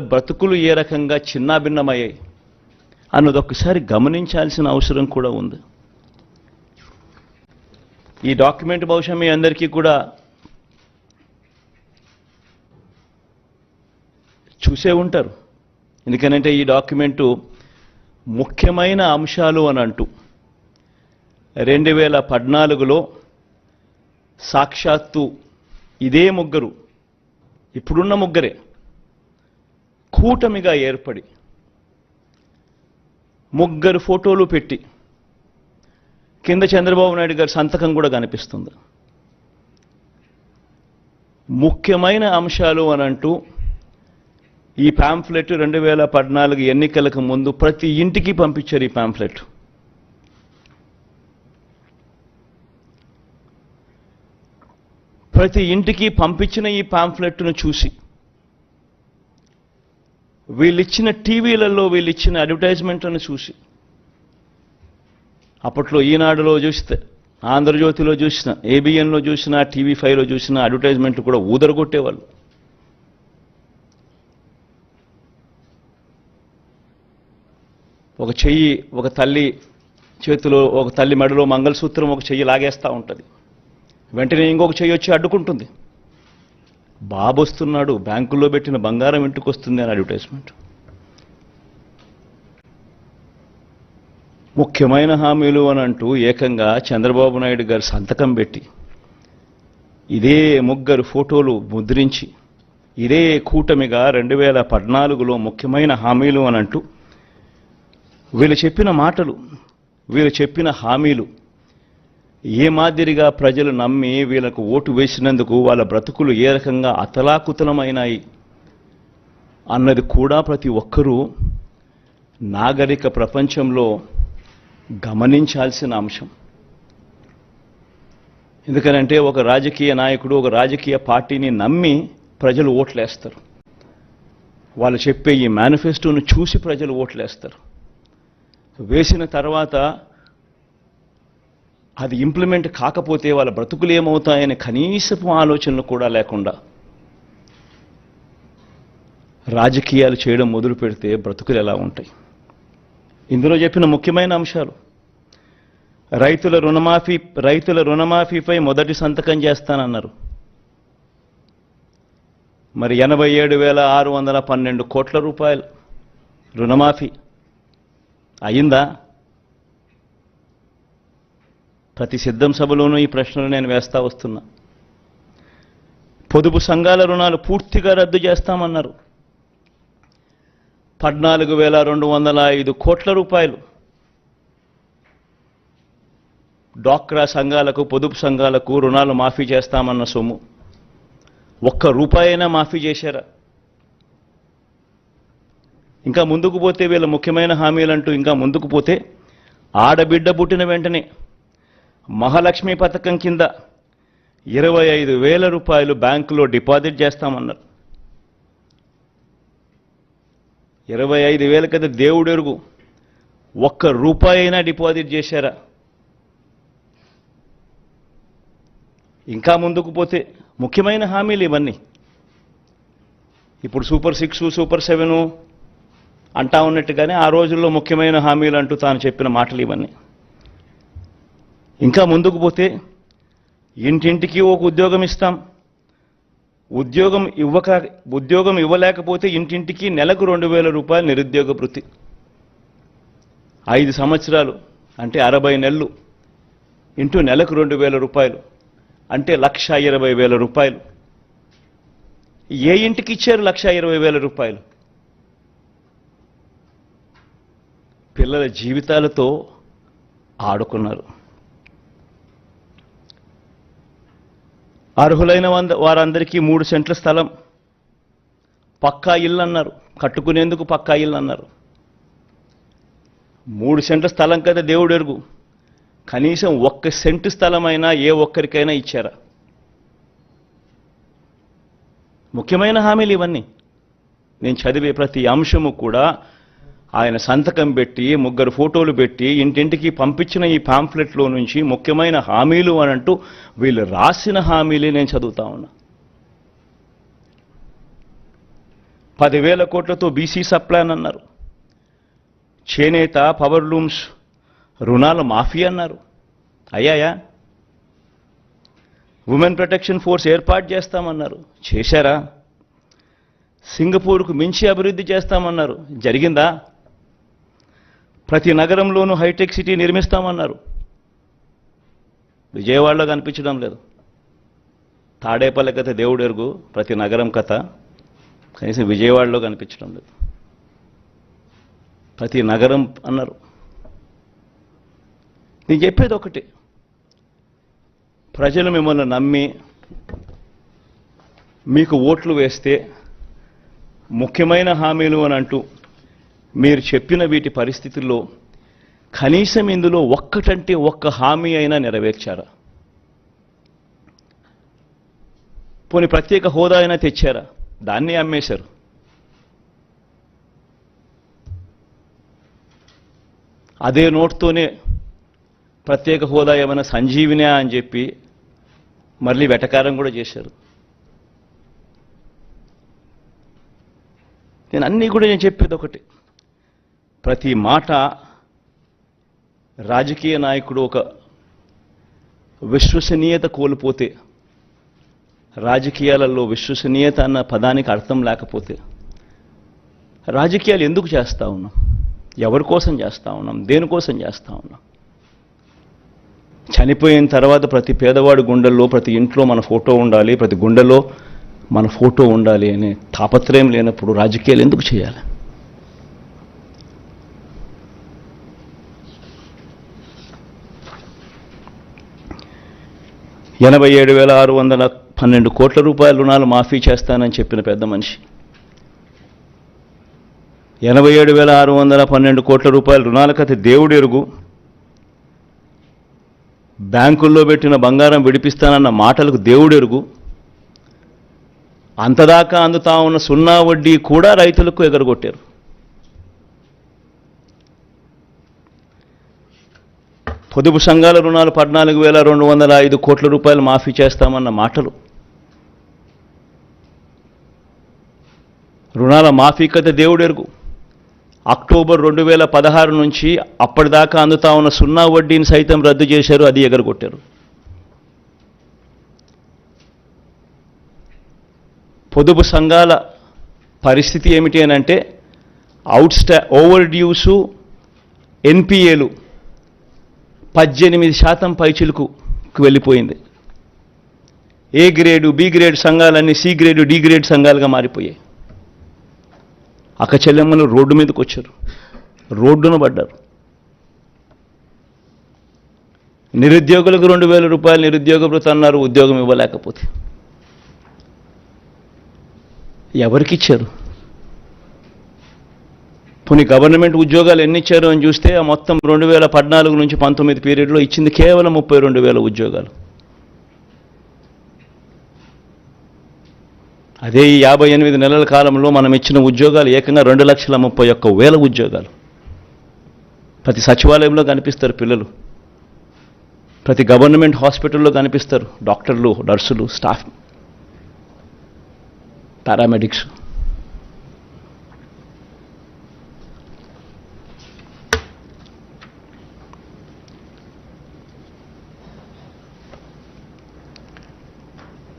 బ్రతుకులు ఏ రకంగా చిన్నాభిన్నమయ్యాయి అన్నది ఒకసారి గమనించాల్సిన అవసరం కూడా ఉంది. ఈ డాక్యుమెంట్ బహుశా మీ అందరికీ కూడా చూసే ఉంటారు. ఎందుకనంటే ఈ డాక్యుమెంటు ముఖ్యమైన అంశాలు అని అంటూ రెండు వేల పద్నాలుగులో సాక్షాత్తు ఇదే ముగ్గురు ఇప్పుడున్న ముగ్గురే. కూటమిగా ఏర్పడి ముగ్గురు ఫోటోలు పెట్టి కింద చంద్రబాబు నాయుడు గారి సంతకం కూడా కనిపిస్తుంది. ముఖ్యమైన అంశాలు అని అంటూ ఈ పాంఫ్లెట్ రెండు వేల పద్నాలుగు ఎన్నికలకు ముందు ప్రతి ఇంటికి పంపించారు ఈ పాంఫ్లెట్. ప్రతి ఇంటికి పంపించిన ఈ పాంఫ్లెట్ను చూసి వీళ్ళిచ్చిన టీవీలలో వీళ్ళిచ్చిన అడ్వర్టైజ్మెంట్లను చూసి. అప్పట్లో ఈనాడులో చూస్తే ఆంధ్రజ్యోతిలో చూసిన ఏబిఎన్లో చూసిన టీవీ ఫైవ్లో చూసిన అడ్వర్టైజ్మెంట్ కూడా ఊదరగొట్టేవాళ్ళు. ఒక చెయ్యి ఒక తల్లి చేతిలో ఒక తల్లి మెడలో మంగళసూత్రం ఒక చెయ్యి లాగేస్తూ ఉంటుంది. వెంటనే ఇంకొక చెయ్యి వచ్చి అడ్డుకుంటుంది. బాబు వస్తున్నాడు బ్యాంకుల్లో పెట్టిన బంగారం ఇంటికి వస్తుంది అని అడ్వర్టైజ్మెంట్. ముఖ్యమైన హామీలు అని అంటూ ఏకంగా చంద్రబాబు నాయుడు గారు సంతకం పెట్టి ఇదే ముగ్గురు ఫోటోలు ముద్రించి ఇదే కూటమిగా రెండు వేల పద్నాలుగులో ముఖ్యమైన హామీలు అని అంటూ వీళ్ళు చెప్పిన మాటలు వీళ్ళు చెప్పిన హామీలు ఏ మాదిరిగా ప్రజలు నమ్మి వీళ్ళకు ఓటు వేసినందుకు వాళ్ళ బ్రతుకులు ఏ రకంగా అతలాకుతలమైనాయి అన్నది కూడా ప్రతి ఒక్కరూ నాగరిక ప్రపంచంలో గమనించాల్సిన అంశం. ఎందుకనంటే ఒక రాజకీయ నాయకుడు ఒక రాజకీయ పార్టీని నమ్మి ప్రజలు ఓట్లేస్తారు. వాళ్ళు చెప్పే ఈ మేనిఫెస్టోను చూసి ప్రజలు ఓట్లేస్తారు. వేసిన తర్వాత అది ఇంప్లిమెంట్ కాకపోతే వాళ్ళ బ్రతుకులు ఏమవుతాయనే కనీసపు ఆలోచనలు కూడా లేకుండా రాజకీయాలు చేయడం మొదలు పెడితే బ్రతుకులు ఎలా ఉంటాయి? ఇందులో చెప్పిన ముఖ్యమైన అంశాలు. రైతుల రుణమాఫీ రైతుల రుణమాఫీపై మొదటి సంతకం చేస్తానన్నారు. మరి ఎనభై ఏడు వేల ఆరు వందల పన్నెండు కోట్ల రూపాయలు రుణమాఫీ అయిందా? ప్రతి సిద్ధం సభలోనూ ఈ ప్రశ్నలు నేను వేస్తా వస్తున్నా. పొదుపు సంఘాల రుణాలు పూర్తిగా రద్దు చేస్తామన్నారు. పద్నాలుగు వేల రెండు వందల ఐదు కోట్ల రూపాయలు డాక్రా సంఘాలకు పొదుపు సంఘాలకు రుణాలు మాఫీ చేస్తామన్న సొమ్ము. ఒక్క రూపాయైనా మాఫీ చేశారా? ఇంకా ముందుకు పోతే వీళ్ళ ముఖ్యమైన హామీలంటూ ఇంకా ముందుకు పోతే ఆడబిడ్డ పుట్టిన వెంటనే మహాలక్ష్మి పథకం కింద ఇరవై ఐదు వేల రూపాయలు బ్యాంకులో డిపాజిట్ చేస్తామన్నారు. ఇరవై ఐదు వేల కదా దేవుడు ఎరుగు ఒక్క రూపాయి అయినా డిపాజిట్ చేశారా? ఇంకా ముందుకు పోతే ముఖ్యమైన హామీలు ఇవన్నీ. ఇప్పుడు సూపర్ సిక్స్ సూపర్ సెవెను అంటా ఉన్నట్టుగానే ఆ రోజుల్లో ముఖ్యమైన హామీలు అంటూ తాను చెప్పిన మాటలు ఇవన్నీ. ఇంకా ముందుకు పోతే ఇంటింటికి ఒక ఉద్యోగం ఇస్తాం. ఉద్యోగం ఇవ్వక ఉద్యోగం ఇవ్వలేకపోతే ఇంటింటికి నెలకు రెండు వేల రూపాయలు నిరుద్యోగ వృత్తి. ఐదు సంవత్సరాలు అంటే అరవై నెలలు ఇంటూ నెలకు రెండు వేల రూపాయలు అంటే లక్ష ఇరవై వేల రూపాయలు. ఏ ఇంటికి ఇచ్చారు లక్ష ఇరవై వేల రూపాయలు? పిల్లల జీవితాలతో ఆడుకున్నారు. అర్హులైన వంద వారందరికీ మూడు సెంట్ల స్థలం. పక్కా ఇల్లు అన్నారు కట్టుకునేందుకు పక్కా ఇల్లు అన్నారు మూడు సెంట్ల స్థలం కదా దేవుడు ఎరుగు కనీసం ఒక్క సెంటు స్థలమైనా ఏ ఒక్కరికైనా ఇచ్చారా? ముఖ్యమైన హామీలు ఇవన్నీ. నేను చదివే ప్రతి అంశము కూడా ఆయన సంతకం పెట్టి ముగ్గురు ఫోటోలు పెట్టి ఇంటింటికి పంపించిన ఈ పాంఫ్లెట్లో నుంచి ముఖ్యమైన హామీలు అని అంటూ వీళ్ళు రాసిన హామీలే నేను చదువుతా ఉన్నా. పదివేల కోట్లతో బీసీ సప్లాన్ అన్నారు. చేనేత పవర్ లూమ్స్ రుణాల మాఫీ అన్నారు. అయ్యాయా? ఉమెన్ ప్రొటెక్షన్ ఫోర్స్ ఏర్పాటు చేస్తామన్నారు. చేశారా? సింగపూర్కు మించి అభివృద్ధి చేస్తామన్నారు. జరిగిందా? ప్రతి నగరంలోనూ హైటెక్ సిటీ నిర్మిస్తామన్నారు. విజయవాడలో కనిపించడం లేదు. తాడేపల్లి కథ దేవుడు ఎరుగు ప్రతి నగరం కథ. కనీసం విజయవాడలో కనిపించడం లేదు. ప్రతి నగరం అన్నారు. నేను చెప్పేది ఒకటి. ప్రజలు మిమ్మల్ని నమ్మి మీకు ఓట్లు వేస్తే ముఖ్యమైన హామీలు అని అంటూ మీరు చెప్పిన వీటి పరిస్థితుల్లో కనీసం ఇందులో ఒక్కటంటే ఒక్క హామీ అయినా నెరవేర్చారా? పోనీ ప్రత్యేక హోదా అయినా తెచ్చారా? దాన్ని అమ్మేశారు. అదే నోట్తోనే ప్రత్యేక హోదా ఏమైనా సంజీవినా అని చెప్పి మళ్ళీ వెటకారం కూడా చేశారు. నేను అన్నీ కూడా నేను చెప్పేది ఒకటి. ప్రతి మాట రాజకీయ నాయకుడు ఒక విశ్వసనీయత కోల్పోతే రాజకీయాలలో విశ్వసనీయత అన్న పదానికి అర్థం లేకపోతే రాజకీయాలు ఎందుకు చేస్తా ఉన్నాం? ఎవరి కోసం చేస్తూ ఉన్నాం? దేనికోసం చేస్తా ఉన్నాం? చనిపోయిన తర్వాత ప్రతి పేదవాడి గుండెల్లో ప్రతి ఇంట్లో మన ఫోటో ఉండాలి ప్రతి గుండెలో మన ఫోటో ఉండాలి అనే తాపత్రయం లేనప్పుడు రాజకీయాలు ఎందుకు చేయాలి? ఎనభై ఏడు వేల ఆరు వందల పన్నెండు కోట్ల రూపాయల రుణాలు మాఫీ చేస్తానని చెప్పిన పెద్ద మనిషి. ఎనభై ఏడు వేల ఆరు వందల పన్నెండు కోట్ల రూపాయల రుణాల కథ దేవుడు ఎరుగు. బ్యాంకుల్లో పెట్టిన బంగారం విడిపిస్తానన్న మాటలకు దేవుడు ఎరుగు. అంతదాకా అందుతా ఉన్న సున్నా వడ్డీ కూడా రైతులకు ఎగరగొట్టారు. పొదుపు సంఘాల రుణాలు పద్నాలుగు వేల రెండు వందల ఐదు కోట్ల రూపాయలు మాఫీ చేస్తామన్న మాటలు. రుణాల మాఫీ కథ దేవుడెరుగు. అక్టోబర్ రెండు వేల పదహారు నుంచి అప్పటిదాకా అందుతా ఉన్న సున్నా వడ్డీని సైతం రద్దు చేశారు అది ఎగరగొట్టారు. పొదుపు సంఘాల పరిస్థితి ఏమిటి అని అంటే అవుట్ స్టా ఓవర్ డ్యూసు ఎన్పిఏలు పద్దెనిమిది శాతం పైచిలకు వెళ్ళిపోయింది. ఏ గ్రేడు బి గ్రేడ్ సంఘాలన్నీ సి గ్రేడు డి గ్రేడ్ సంఘాలుగా మారిపోయాయి. అక్కచెల్లెమ్మలు రోడ్డు మీదకి వచ్చారు. రోడ్డున పడ్డారు. నిరుద్యోగులకు రెండు వేల రూపాయలు నిరుద్యోగ అన్నారు ఉద్యోగం ఇవ్వలేకపోతే. ఎవరికి ఇచ్చారు? పోనీ గవర్నమెంట్ ఉద్యోగాలు ఎన్ని ఇచ్చారు అని చూస్తే ఆ మొత్తం రెండు వేల పద్నాలుగు నుంచి పంతొమ్మిది పీరియడ్లో ఇచ్చింది కేవలం ముప్పై రెండు వేల ఉద్యోగాలు. అదే ఈ యాభై ఎనిమిది నెలల కాలంలో మనం ఇచ్చిన ఉద్యోగాలు ఏకంగా రెండు లక్షల ముప్పై ఒక్క వేల ఉద్యోగాలు. ప్రతి సచివాలయంలో కనిపిస్తారు పిల్లలు. ప్రతి గవర్నమెంట్ హాస్పిటల్లో కనిపిస్తారు డాక్టర్లు నర్సులు స్టాఫ్ పారామెడిక్స్.